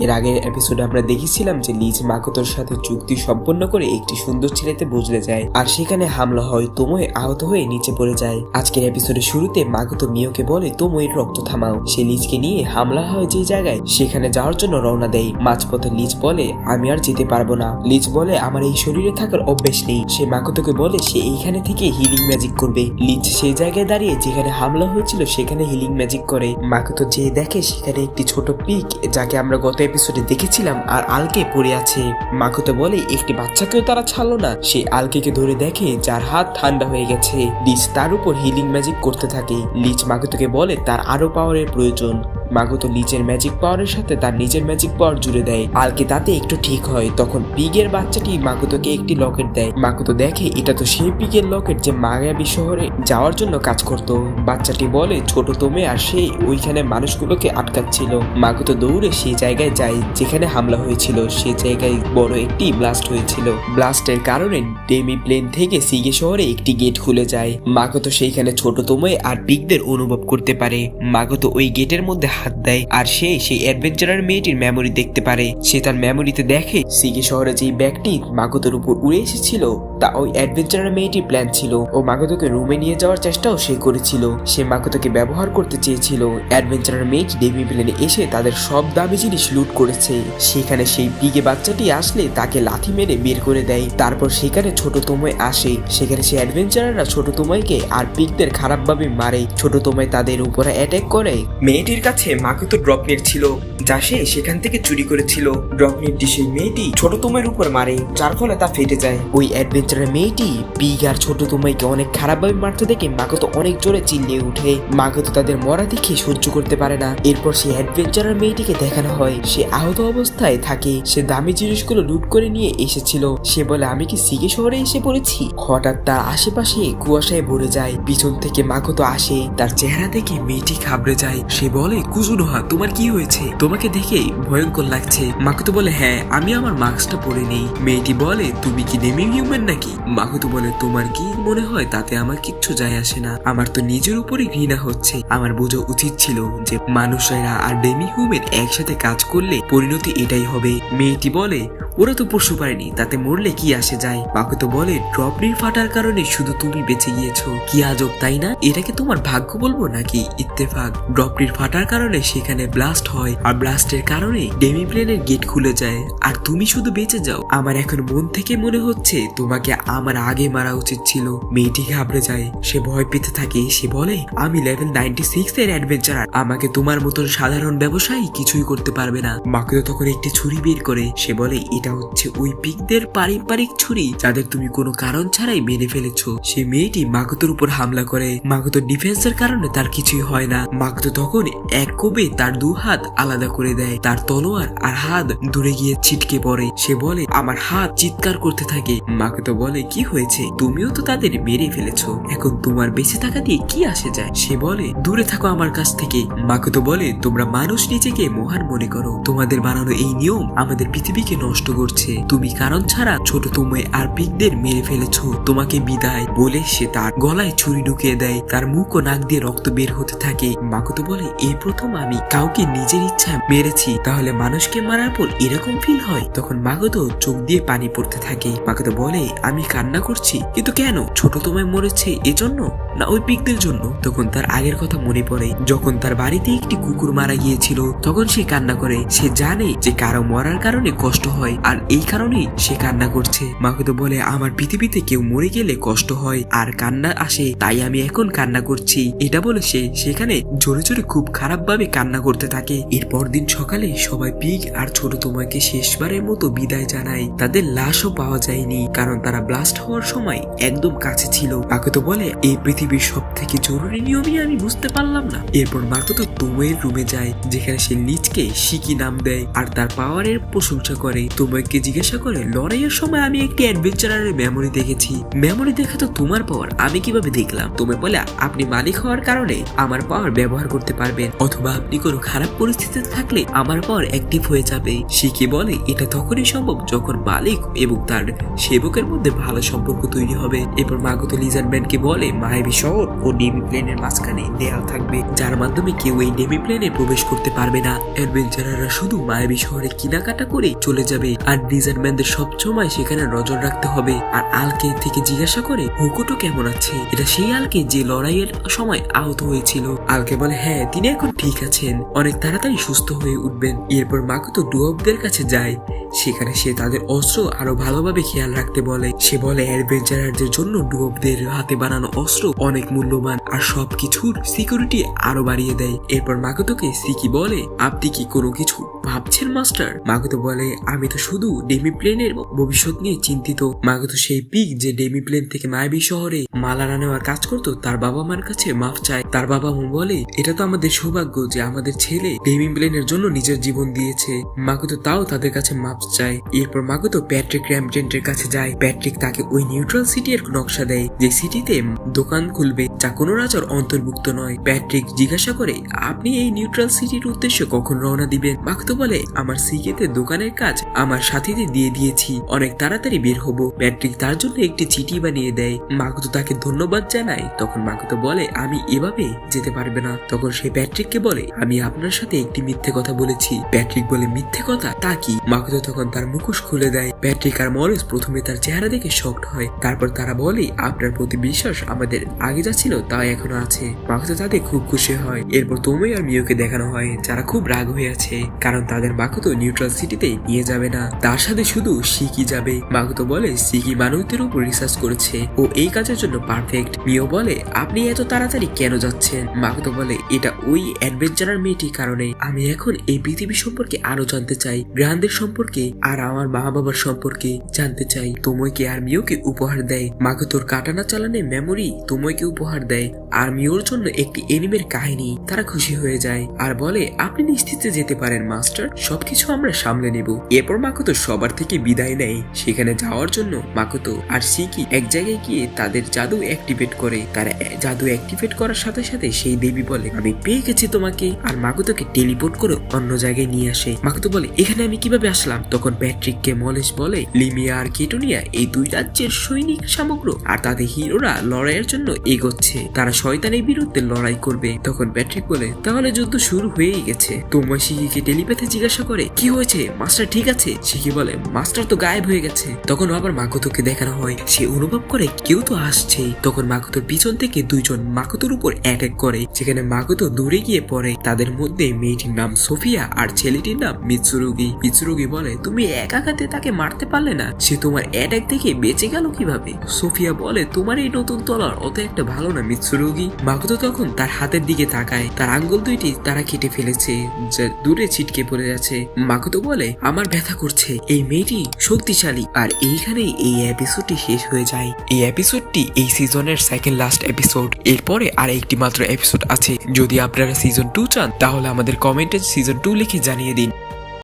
এর আগের এপিসোডে আমরা দেখেছিলাম যে লিজ মাকতোর সাথে চুক্তি সম্পন্ন করে একটি সুন্দর ছেলেতে বদলে যায়। আর সেখানে হামলা হয় তোময় আহত হয়ে নিচে পড়ে যায়। আজকের এপিসোডের শুরুতে মাকতো মিওকে বলে তোময়ের রক্ত থামাও। সে লিজকে নিয়ে হামলা হয় যে জায়গায় সেখানে যাওয়ার জন্য রওনা দেয়। মাঝপথে লিজ বলে, আমি আর যেতে পারব না। লিজ বলে, আমার এই শরীরে থাকার অভ্যেস নেই। সে মাকতোকে বলে, সে এইখানে থেকে হিলিং ম্যাজিক করবে। লিজ সেই জায়গায় দাঁড়িয়ে যেখানে হামলা হয়েছিল সেখানে হিলিং ম্যাজিক করে। মাকতো যে দেখে সেখানে একটি ছোট পিক, যাকে আমরা গত এপিসোডে দেখেছিলাম আর আলকে পড়ে আছে। মাকতো বলে একটি বাচ্চাকেও তারা ছাড়লো না। সে আলকেকে ধরে দেখে যার হাত ঠান্ডা হয়ে গেছে। লিচ তার উপর হিলিং ম্যাজিক করতে থাকে। লিচ মাকুতোকে বলে তার আরও পাওয়ারের প্রয়োজন। মাগতো নিজের ম্যাজিক পাওয়ারের সাথে তার নিজের ম্যাজিক পাওয়ার জুড়ে দেয়। আলকে তাতে একটু ঠিক হয়, তখন পিগের বাচ্চাটি মাকুতোকে একটি লকেট দেয়। মাকুতো দেখে এটা তো সেই পিগের লকেট যে মায়াবী শহরে যাওয়ার জন্য কাজ করত। বাচ্চাটি বলে, ছোট তোমে আর সে ওইখানে মানুষগুলোকে আটকাচ্ছিল। মাকুতো দৌড়ে সেই জায়গায় যায় যেখানে হামলা হয়েছিল। সে জায়গায় বড় একটি ব্লাস্ট হয়েছিল। ব্লাস্টের কারণে ডেমি প্লেন থেকে সিগে শহরে একটি গেট খুলে যায়। মাকুতো সেইখানে ছোট তোমে আর পিগদের অনুভব করতে পারে। মাকুতো ওই গেটের মধ্যে হাত দেয়। আর সে সেই অ্যাডভেঞ্চারার মেয়েটির মেমোরি দেখতে পারে। সে তার মেমোরিতে দেখে সিগে শহরে যেই ব্যাগটি মাগতোর উপর উড়ে এসেছিল, তা ওই অ্যাডভেঞ্চারার মেয়েটির প্ল্যান ছিল। ও মাগতোকে রুমে নিয়ে যাওয়ার চেষ্টাও সে করেছিল। সে মাগতোকে ব্যবহার করতে চেয়েছিল। অ্যাডভেঞ্চারার মেয়েটি ডেমি প্লেনে এসে তাদের সব দামি জিনিস লুট করেছে। সেখানে সেই পিগে বাচ্চাটি আসলে তাকে লাথি মেরে বের করে দেয়। তারপর সেখানে ছোট তোময় আসে। সেখানে সে অ্যাডভেঞ্চারাররা ছোট তোময়কে আর পিকদের খারাপভাবে মারে। ছোট তোময় তাদের উপরে অ্যাটাক করে। মেয়েটির কাছে মাকুতো ড্রপনেট ছিল যা সে সেখান থেকে চুরি করেছিল। ড্রপনেটটি সেই মেয়েটি ছোট তোমার উপর মারে, যার ফলে তা ফেটে যায়। ওই অ্যাডভেঞ্চারের মেয়েটি পিগ আর ছোট তোমাইকে অনেক খারাপভাবে মারতে দেখে মাকতো অনেক জোরে চিল্লিয়ে উঠে মাকতো তাদের মরা দেখে সহ্য করতে পারে না। এরপর সেই অ্যাডভেঞ্চারার মেয়েটিকে দেখানো হয়। সে আহত অবস্থায় থাকে। সে দামি জিনিসগুলো লুট করে নিয়ে এসেছিল। সে বলে, আমি কি সিগে শহরে এসে পড়েছি? হঠাৎ তার আশেপাশে কুয়াশায় ভরে যায়। পিছন থেকে মাকতো আসে। তার চেহারা দেখে মেয়েটি ঘাবড়ে যায়। সে বলে কুজুনোহা তোমার কি হয়েছে? তোমাকে দেখে ভয়ঙ্কর লাগছে। মাকুতো বলে হ্যাঁ আমি আমার মাস্কটা পরে নেই। মেয়েটি বলে, তুমি কি ডেমি হিউম্যান নাকি? মাকুতো বলে, তোমার কি মনে হয় তাতে আমার কিচ্ছু যায় আসে না? আমার তো নিজের উপরে ঘৃণা হচ্ছে। আমার বোঝা উচিত ছিল যে মানুষেরা আর ডেমি হিউম্যান একসাথে কাজ করলে পরিণতি এটাই হবে। মেয়েটি বলে, ওরা তো পশু পারেনি তাতে মরলে কি আসে যায়? মাকুতো বলে ড্রপনির ফাটার কারণে শুধু তুমি বেঁচে গিয়েছো। কি আজব, তাই না? এটাকে তোমার ভাগ্য বলব নাকি ইত্তেফাক? ড্রপনির ফাটার কারণে সেখানে ব্লাস্ট হয়। আর ব্লাস্টের কারণে ডেমি প্লেনের গেট খুলে যায়। আর তুমি শুধু বেঁচে যাও। আমার এখন মন থেকে মনে হচ্ছে তোমাকে আমার আগে মারা উচিত ছিল। মেয়েটি ঘাবড়ে যায়। সে ভয় পেতে থাকে। সে বলে, আমি লেভেল নাইনটি সিক্স এর অ্যাডভেঞ্চারার আমাকে তোমার মতন সাধারণ ব্যবসায়ী কিছুই করতে পারবে না। মাকে তো তখন একটি ছুরি বের করে। সে বলে, এটা হচ্ছে ওই পিকদের পারিবারিক ছুরি, যাদের তুমি কোনো কারণ ছাড়াই মেরে ফেলেছো। সে মেয়েটি মাগতোর উপর হামলা করে। মাগতোর ডিফেন্সের কারণে তার কিছুই হয় না। মাগতো তখন এক কোবে তার দু হাত আলাদা করে দেয়। তার তলোয়ার আর হাত দূরে গিয়ে ছিটকে পড়ে। সে বলে, আমার হাত চিৎকার করতে থাকে। মাগতো বলে, কি হয়েছে? তুমিও তো তাদের মেরে ফেলেছো। এখন তোমার বেঁচে থাকা দিয়ে কি আসে যায়? সে বলে, দূরে থাকো আমার কাছ থেকে। মাগতো বলে, তোমরা মানুষ নিজেকে মহান মনে করো। তোমাদের বানানো এই নিয়ম আমাদের পৃথিবীকে নষ্ট করছে। তুমি কারণ ছাড়া ছোট তুমি আর পিকদের মেরে ফেলেছো। তোমাকে বিদায় বলে সে তার গলায় ছুরি ঢুকিয়ে দেয়। তার মুখ ও নাক দিয়ে রক্ত বের হতে থাকে। মাকুতো বলে এই প্রথম আমি কাউকে নিজের ইচ্ছা মেরেছি, তাহলে মানুষকে মারার পর এরকম ফিল হয়? তখন মাগতো চোখ দিয়ে পানি পড়তে থাকে। মাগতো বলে, আমি কান্না করছি, কিন্তু কেন? ছোট তোমায় মরেছে, এজন্য? না ওই পিকদের জন্য? তখন তার আগের কথা মনে পড়ে, যখন তার বাড়িতে একটি কুকুর মারা গিয়েছিল, তখন সে কান্না করে। সে জানে যে কারও মরার কারণে কষ্ট হয়, আর এই কারণেই সে কান্না করছে। মাকে তো বলে, আমার পৃথিবীতে কেউ মরে গেলে কষ্ট হয়, আর কান্না আসে, তাই আমি এখন কান্না করছি। এটা বলে সে সেখানে জোরে জোরে খুব খারাপ ভাবে কান্না করতে থাকে। এরপর দিন সকালে সবাই পিগ আর ছোট তোমাকে শেষবারের মতো বিদায় জানায়। তাদের লাশও পাওয়া যায়নি, কারণ তারা ব্লাস্ট হওয়ার সময় একদম কাছে ছিল। মাকে তো বলে, এই পৃথিবীর সব থেকে জরুরি নিয়মই আমি বুঝতে পারলাম না। এরপর মাকে তো তোমের রুমে যায়, যেখানে সে লিচকে শিকি নাম দেয় আর তার পাওয়ারের প্রশংসা করে। তোমাকে জিজ্ঞাসা করে, লড়াইয়ের সময় আমি একটি অ্যাডভেঞ্চারের মেমোরি দেখেছি। মেমোরি দেখা তো তোমার পাওয়ার আমি কীভাবে দেখলাম? তুমি বলে আপনি মালিক হওয়ার কারণে আমার পাওয়ার ব্যবহার করতে পারবেন, অথবা আপনি কোনো খারাপ পরিস্থিতিতে থাকলে আমার পাওয়ার অ্যাক্টিভ হয়ে যাবে। শিখে বলে, এটা তখনই সম্ভব যখন মালিক এবং তার সেবকের মধ্যে ভালো সম্পর্ক তৈরি হবে। এরপর মাগত লিজারম্যানকে বলে মায়াবী মায়াবী শহর ও ডেমি প্লেনের মাঝখানে দেয়াল থাকবে, যার মাধ্যমে কেউ এই ডেমি প্লেনে প্রবেশ করতে পারবে না। অ্যাডভেঞ্চারাররা শুধু মায়াবি শহরে কেনাকাটা করে চলে যাবে, আর ডিজাইনম্যানদের সবসময় সেখানে নজর রাখতে হবে। আর আলকে থেকে জিজ্ঞাসা করে, হুকুটো কেমন আছে? এটা সেই আলকে যে লড়াইয়ের সময় আহত হয়েছিল। আলকে বলে হ্যাঁ তিনি এখন ঠিক আছেন। অনেক তাড়াতাড়ি সুস্থ হয়ে উঠবেন। এরপর মাকুতো ডুয়বদের কাছে যায়। সেখানে সে তাদের অস্ত্র আরও ভালোভাবে খেয়াল রাখতে বলে। সে বলে, অ্যাডভেঞ্চারারদের জন্য ডুয়বদের হাতে বানানো অস্ত্র অনেক মূল্যবান আর সবকিছুর সিকিউরিটি আরও বাড়িয়ে দেয়। এরপর মাকুতোকে সিকি বলে, আপনি কি কোনো কিছু ভাবছেন, মাস্টার? মাগতো বলে, আমি তো শুধু ডেমি প্লেনের ভবিষ্যৎ নিয়ে চিন্তিত। মাগতো সেই পিক যে ডেমি প্লেন থেকে মায়াবী শহরে মালারা নেওয়ার কাজ করতো, তার বাবা মার কাছে মাফ চায়। তার বাবা মা বলে, এটা তো আমাদের সৌভাগ্য যে আমাদের ছেলে ডেমি প্লেনের জন্য নিজের জীবন দিয়েছে। মাগতো তাও তাদের কাছে মাফ চায়। এরপর মাগতো প্যাট্রিক র্যামটেন্টের কাছে যায়। প্যাট্রিক তাকে ওই নিউট্রাল সিটি এর নকশা দেয়, যে সিটিতে দোকান খুলবে, যা কোনো রাজার অন্তর্ভুক্ত নয়। প্যাট্রিক জিজ্ঞাসা করে, আপনি এই নিউট্রাল সিটির উদ্দেশ্যে কখন রওনা দিবেন? মাগতো বলে, আমার সিকেতে দোকানের কাজ আমার সাথীদের দিয়ে দিয়েছি। অনেক তাড়াতাড়ি বের হব। প্যাট্রিক তার জন্য একটি চিঠি বানিয়ে দেয়। মাগতো তাকে ধন্যবাদ জানায়। তখন মাগতো বলে, আমি এভাবে যেতে পারবে না। তখন সে প্যাট্রিককে বলে, আমি আপনার সাথে একটি মিথ্যে কথা বলেছি। প্যাট্রিক বলে, মিথ্যে কথা? তা কি? মাগতো তখন তার মুখোশ খুলে দেয়। প্যাট্রিক আর মরিস প্রথমে তার চেহারা দেখে শকড হয়। তারপর তারা বলে, আপনার প্রতি বিশ্বাস আমাদের আগে যা ছিল তা এখনও আছে। মাগতো তাদের খুব খুশি হয়। এরপর তোমই আর মিওকে দেখানো হয়, যারা খুব রাগ হয়ে আছে। কারণ তাদের মাকুতো নিউট্রাল সিটিতে নিয়ে যাবে না। তার সাথে শুধু সিকি যাবে। মাকুতো বলে সিকি মানুষদের উপর রিসার্চ করেছে ও এই কাজের জন্য পারফেক্ট মিও বলে, আপনি এত তাড়াতাড়ি কেন যাচ্ছেন? মাকুতো বলে, এটা ওই অ্যাডভেঞ্চারার মেয়েটির কারণে। আমি এখন এই পৃথিবী সম্পর্কে আরও জানতে চাই গ্রাহদের সম্পর্কে আর আমার মা বাবার সম্পর্কে জানতে চাই। তোময়কে আর মিওকে উপহার দেয়? মাকুতোর কাটানা চালানে মেমোরি তোময়কে উপহার দেয়। আর মিওর জন্য একটি এনিমের কাহিনী, তারা খুশি হয়ে যায়। আর বলে, আপনি নিশ্চিতে যেতে পারেন, মাস্টার। সবকিছু আমরা সামলে নেব। এরপর মাকুতো সবার থেকে বিদায় নেয়। সেখানে যাওয়ার জন্য মাকুতো আর সিকি এক জায়গায় গিয়ে তাদের জাদু অ্যাক্টিভেট করে। তারা জাদু অ্যাক্টিভেট করার সাথে সাথে সেই দেবী বলে, আমি পেয়ে গেছি তোমাকে। আর মাকুতোকে টেলিপোর্ট করে অন্য জায়গায় নিয়ে আসে। মাকুতো বলে, এখানে আমি কীভাবে আসলাম? তখন প্যাট্রিককে মলেশ বলে লিমিয়া আর কেটোনিয়া এই দুই রাজ্যের সৈনিক সামগ্র, আর তাদের হিরোরা লড়াইয়ের জন্য এগোচ্ছে। তারা শয়তানের বিরুদ্ধে লড়াই করবে। তখন প্যাট্রিক বলে, তাহলে যুদ্ধ শুরু হয়েই গেছে। তোমার শিখিকে টেলিপ্যাথে জিজ্ঞাসা করে, কি হয়েছে? মাস্টার ঠিক আছে? সে কি বলে, মাস্টার তো গায়েব হয়ে গেছে। তখন আবার মাকতোকে দেখানো হয়। সে অনুভব করে, কেউ তো আসছেই। তখন মাকতোর পিছন থেকে দুইজন মাকতোর উপর অ্যাটাক করে, যেখানে মাকতো দূরে গিয়ে পড়ে। তাদের মধ্যে মেয়েটির নাম সোফিয়া আর ছেলেটির নাম মিৎসুরুগি। মিৎসুরুগি বলে, তুমি একা হাতে তাকে মারতে পারলে না। সে তোমার অ্যাটাক থেকে বেঁচে গেল কীভাবে? সোফিয়া বলে, তোমার এই নতুন তলার অত একটা ভালো না মিৎসুরুগি। মাকতো তখন তার হাতের দিকে তাকায়। তার আঙ্গুল দুইটি তারা কেটে ফেলেছে। যা দূরে ছিটকে পড়ে যাচ্ছে মাকতো বলে, আমার ব্যথা করছে। এই মেয়েটি শক্তিশালী। আর এইখানেই এই এপিসোডটি শেষ হয়ে যায়। এই এপিসোডটি এই সিজনের সেকেন্ড লাস্ট এপিসোড এরপরে আর একটি মাত্র এপিসোড আছে। যদি আপনারা সিজন টু চান, তাহলে আমাদের কমেন্টে সিজন টু লিখে জানিয়ে দিন।